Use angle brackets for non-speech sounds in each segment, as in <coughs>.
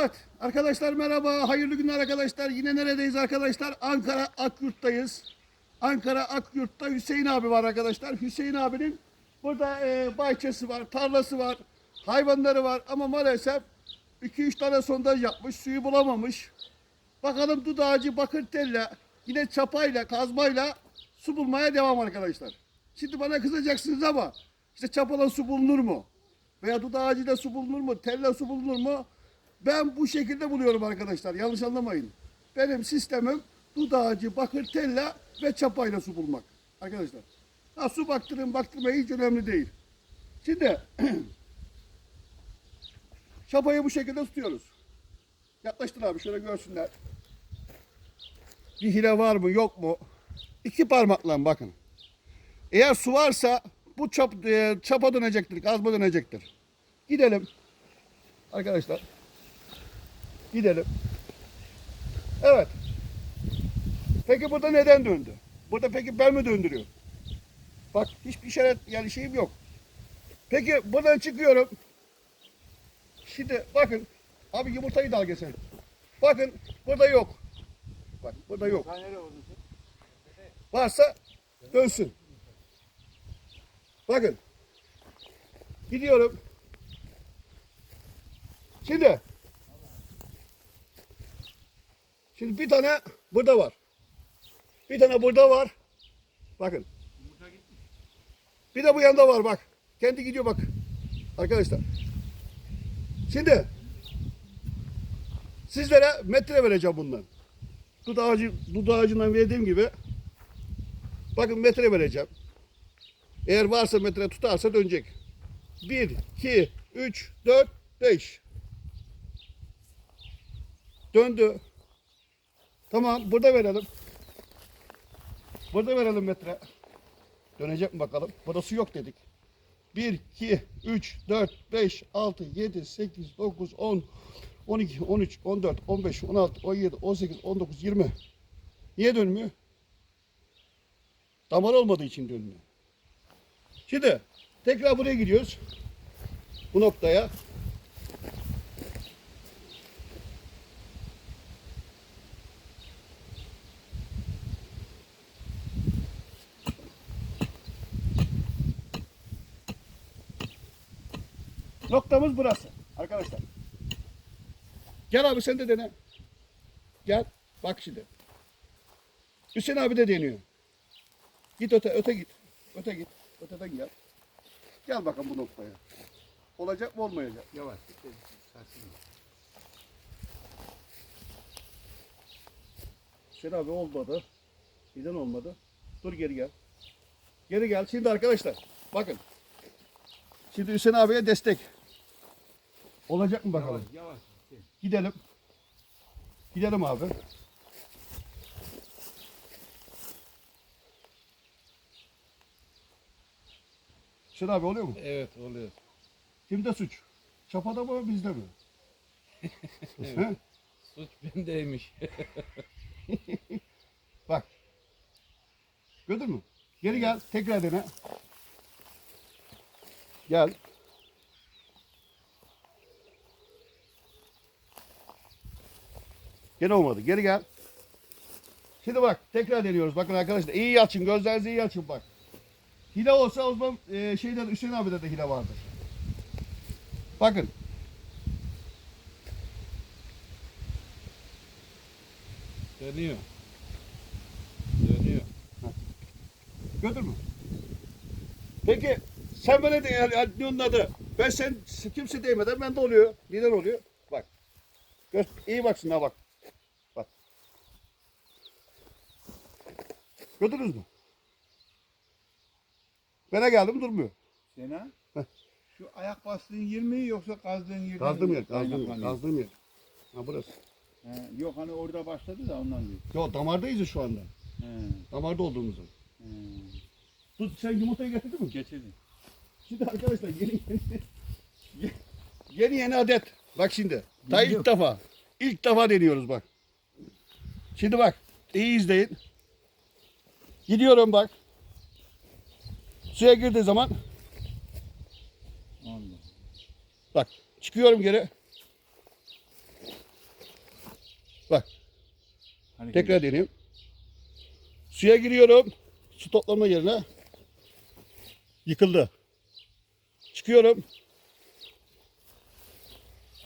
Evet arkadaşlar merhaba. Hayırlı günler arkadaşlar. Yine neredeyiz arkadaşlar? Ankara Akyurt'tayız. Ankara Akyurt'ta Hüseyin abi var arkadaşlar. Hüseyin abinin burada e, bahçesi var, tarlası var, hayvanları var ama maalesef 2-3 tane sondaj yapmış, suyu bulamamış. Bakalım dut ağacı bakır telle, yine çapayla, kazmayla su bulmaya devam arkadaşlar. Şimdi bana kızacaksınız ama işte çapala su bulunur mu? Veya dut ağacıyla su bulunur mu? Telle su bulunur mu? Ben bu şekilde buluyorum arkadaşlar. Yanlış anlamayın. Benim sistemim dut ağacı, bakır telle ve çapayla su bulmak. Arkadaşlar. Ha, su baktırın baktırmayın hiç önemli değil. Şimdi <clears throat> çapayı bu şekilde tutuyoruz. Yaklaştır abi şöyle görsünler. Bir hile var mı yok mu? İki parmakla bakın. Eğer su varsa bu çap, e, çapa dönecektir, kazma dönecektir. Gidelim. Arkadaşlar. Gidelim. Evet. Peki burada neden döndü? Burada peki ben mi döndürüyorum? Bak hiçbir işaret yani şeyim yok. Peki buradan çıkıyorum. Şimdi bakın. Abi yumurtayı da al geçen. Bakın burada yok. Bak burada yok. Varsa dönsün. Bakın. Gidiyorum. Şimdi. Şimdi bir tane burada var. Bir tane burada var. Bakın. Bir de bu yanda var bak. Kendi gidiyor bak. Arkadaşlar. Şimdi sizlere metre vereceğim bundan. Dut ağacı, dut ağacından verdiğim gibi bakın metre vereceğim. Eğer varsa metre tutarsa dönecek. 1, 2, 3, 4, 5. Döndü. Tamam burada verelim. Burada verelim metre. Dönecek mi bakalım? Burada su yok dedik. 1, 2, 3, 4, 5, 6, 7, 8, 9, 10, 12, 13, 14, 15, 16, 17, 18, 19, 20. Niye dönmüyor? Damar olmadığı için dönmüyor. Şimdi tekrar buraya gidiyoruz. Bu noktaya. Noktamız burası arkadaşlar. Gel abi sen de dene. Gel. Bak şimdi. Hüseyin abi de deniyor. Git öte, öte git. Öte git. Öteden gel. Gel bakalım bu noktaya. Olacak mı olmayacak? Yavaş. Sarsın. Hüseyin abi olmadı. Neden olmadı? Dur geri gel. Geri gel. Şimdi arkadaşlar bakın. Şimdi Hüseyin abiye destek. Olacak mı bakalım? Yavaş. Yavaş. Gidelim. Gidelim abi. Hüseyin abi oluyor mu? Evet oluyor. Kimde suç? Çapada mı bizde mi? <laughs> He? Suç bendeymiş. <laughs> Bak. Gördün mü? Geri gel. Tekrar dene. Gel. Gene olmadı. Geri gel. Şimdi bak. Tekrar deniyoruz. Bakın arkadaşlar. iyi açın. Gözlerinizi iyi açın bak. Hile olsa o zaman e, şeyde Hüseyin abide de hile vardır. Bakın. Dönüyor. Dönüyor. Gördün mü? Peki sen böyle de yani, onun adı? Ben sen kimse değmeden bende oluyor. Neden oluyor? Bak. Gör, iyi bak. Bak. Gördünüz mü? Bana geldim durmuyor. Sena, Heh. şu ayak bastığın yer mi yoksa kazdığın yer mi? Kazdığım yer, kazdığım yer, kazdığım yer. Ha burası. He, yok hani orada başladı da ondan diyor. Yo damardayız ya şu anda. He, Damarda olduğumuzda. he. Dur sen yumurtayı getirdin mi? Getirdim. Şimdi arkadaşlar yeni yeni yeni yeni adet. Bak şimdi. Daha ilk defa. İlk defa deniyoruz bak. Şimdi bak. iyi izleyin. Gidiyorum bak. Suya girdiği zaman bak çıkıyorum geri. Hareket Tekrar deneyeyim. Suya giriyorum. Su toplama yerine. Yıkıldı. Çıkıyorum.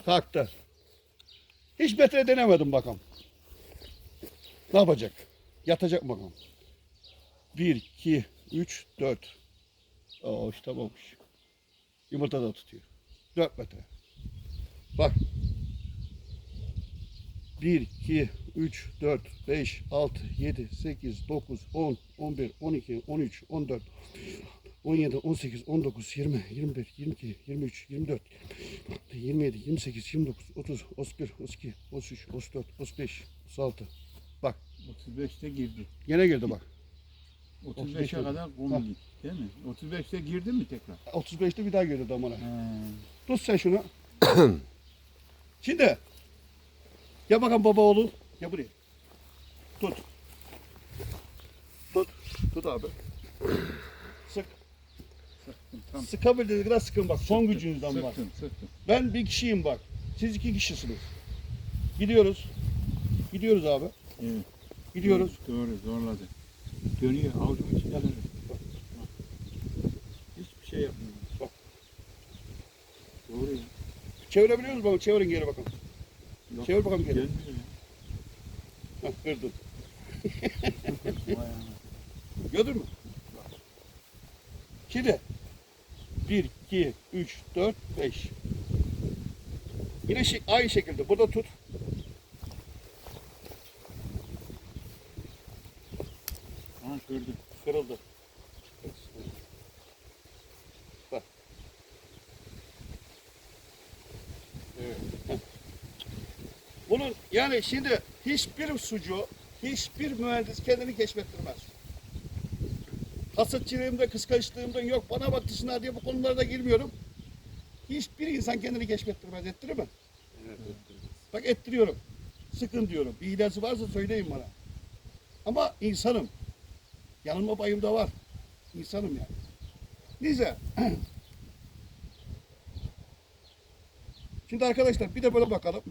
Kalktı. Hiç metre denemedim bakalım. Ne yapacak? Yatacak bakalım. 1, 2, 3, 4. Oo işte olmuş. Yumurta da tutuyor. 4 metre. Bak. 1, 2, 3, 4, 5, 6, 7, 8, 9, 10, 11, 12, 13, 14, 17, 18, 19, 20, 21, 22, 23, 24, 27, 28, 29, 30, 31, 32, 33, 34, 35, 36. Bak 35'te girdi. gene girdi bak. 35'e kadar kum gitti değil mi? 35'te girdi mi tekrar? 35'te bir daha girdi damara. He. Tut sen şunu. <coughs> Şimdi. Ya bakalım baba oğlu. Ya buraya. Tut. Tut. Tut abi. Sık. Sıktım tam. Sıkabildiğiniz kadar sıkın bak. Son gücünüzden bak. Sıktım sıktım. Ben bir kişiyim bak. Siz iki kişisiniz. Gidiyoruz. Gidiyoruz abi. Evet. Gidiyoruz. Doğru zorladı. Dönüyor avucum içinde. Hiçbir şey yapmıyor. Bak. Doğru ya. Çevirebiliyoruz mu? Çevirin geri bakalım. Yok. Çevir bakalım geri. Gelmiyor ya. Heh, kırdın. <laughs> Vay anasını. Gördün mü? Şimdi 1, 2, 3, 4, 5. Yine şi- aynı şekilde burada tut. Evet. Bunun yani şimdi hiçbir sucu, hiçbir mühendis kendini keşfettirmez. Hasıtçılığımda, kıskançlığımda yok bana baktısınlar diye bu konulara da girmiyorum. Hiçbir insan kendini keşfettirmez. Ettirir mi? Bak ettiriyorum. Sıkın diyorum. Bir hilesi varsa söyleyin bana. Ama insanım. Yanılma payım da var. İnsanım yani. Neyse. <clears throat> Şimdi arkadaşlar bir de böyle bakalım.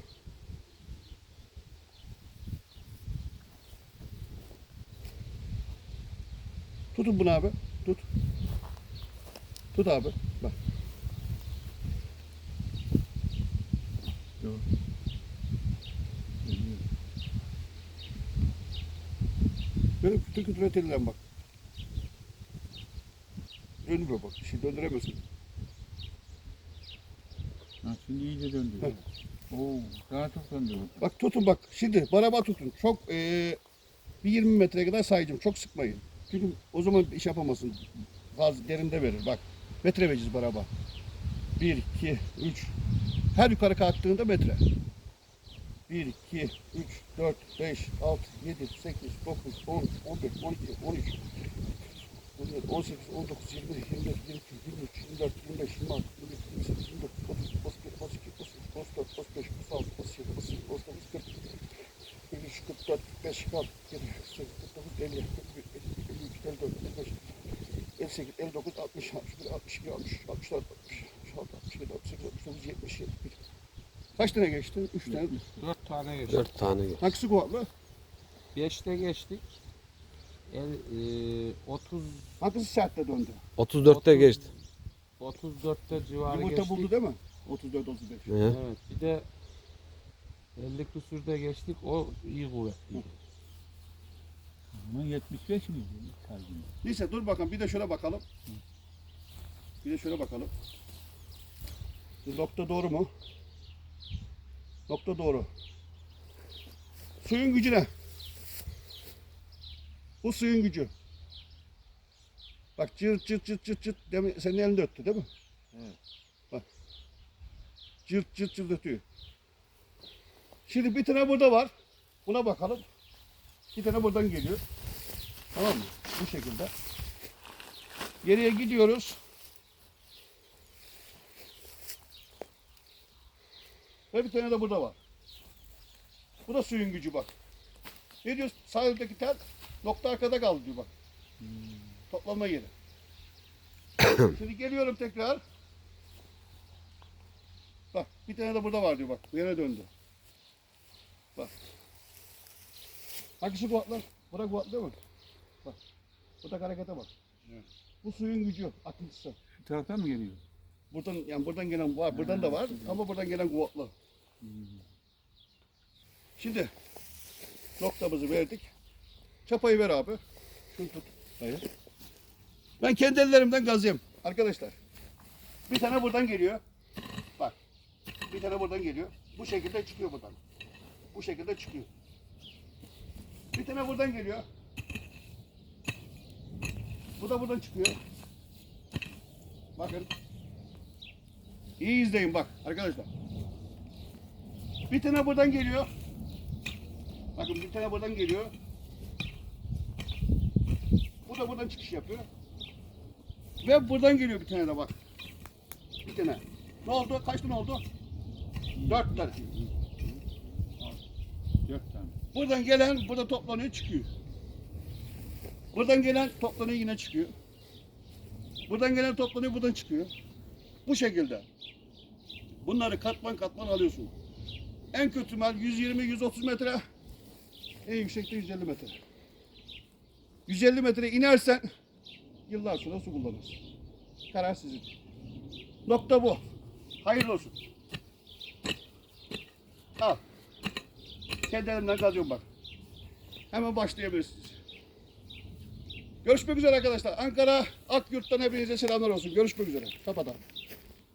Tutun bunu abi. Tut. Tut abi. Bak. Benim kütür kütür etelim bak. Dönüyor bak. Bir şey döndüremiyorsun. Şimdi iyice döndü. Heh. Oo, daha çok döndü. Bak tutun bak. Şimdi bak tutun. Çok eee bir 20 metreye kadar sayacağım. Çok sıkmayın. Çünkü o zaman iş yapamazsın. Gaz derinde verir. Bak. Metre vereceğiz bak. 1, 2, 3. Her yukarı kalktığında metre. 1, 2, 3, 4, 5, 6, 7, 8, 9, 10, 11, 12, 13, 14, 18, 19, 20, 21, 22, 23, 24, 25, 26, 27, 28, 29, 30, 31, 32, 33, 34, 35, 36, 37, 38, 39, 40, 43, 44, 45, 46, 47, 48, 49, 50, 51, 52, 53, 54, 55, 58, 59, 60, 61, 62, 63, 64, 66, 67, 68, 69, 70, 71. Kaç tane geçti? 3 tane. Dört tane geçti. Dört tane gel. Hangisi kuvvetli? Beşte geçtik. El, e, 30 Hangisi saatte döndü? 34'te geçti. 34'te civarı Yumurta geçtik. buldu değil mi? 34 35. He. Evet. Bir de 50 küsürde geçtik. O iyi kuvvetli. Ama 75 miydi? Neyse dur bakalım bir de şöyle bakalım. Bir de şöyle bakalım. Bu nokta doğru mu? Nokta doğru. Suyun gücü ne? Bu suyun gücü. Bak cırt cırt cırt cırt cırt senin elinde öttü değil mi? Evet. Bak. Cırt cırt cırt ötüyor. Şimdi bir tane burada var. Buna bakalım. Bir tane buradan geliyor. Tamam mı? Bu şekilde. Geriye gidiyoruz. Ve bir tane de burada var. Bu da suyun gücü bak. Ne diyor? Sahildeki tel nokta arkada kaldı diyor bak. Toplama yeri. <coughs> Şimdi geliyorum tekrar. Bak bir tane de burada var diyor bak. Bu yere döndü. Bak. Hangisi kuatlar? Bırak kuatlı değil mi? Bak. Burada harekete bak. Evet. Bu suyun gücü, akıntısı. Şu taraftan mı geliyor? Buradan yani buradan gelen var, buradan da var ama buradan gelen kuvvetli. Şimdi noktamızı verdik. Çapayı ver abi. Şunu tut. Dayı. Ben kendi ellerimden gazıyım arkadaşlar. Bir tane buradan geliyor. Bak. Bir tane buradan geliyor. Bu şekilde çıkıyor buradan. Bu şekilde çıkıyor. Bir tane buradan geliyor. Bu da buradan çıkıyor. Bakın. İyi izleyin bak arkadaşlar. Bir tane buradan geliyor. Bakın bir tane buradan geliyor. Bu da buradan çıkış yapıyor. Ve buradan geliyor bir tane de bak. Bir tane. Ne oldu? Kaç tane oldu? Dört tane. Buradan gelen burada toplanıyor çıkıyor. Buradan gelen toplanıyor yine çıkıyor. Buradan gelen toplanıyor buradan çıkıyor. Bu şekilde. Bunları katman katman alıyorsun. En kötü mal 120-130 metre. En yüksekte 150 metre. 150 metre inersen yıllar sonra su kullanırsın. Karar sizin. Nokta bu. Hayırlı olsun. Al. Kendi elimden kazıyorum bak. Hemen başlayabilirsiniz. Görüşmek üzere arkadaşlar. Ankara Akyurt'tan hepinize selamlar olsun. Görüşmek üzere. Kapatalım.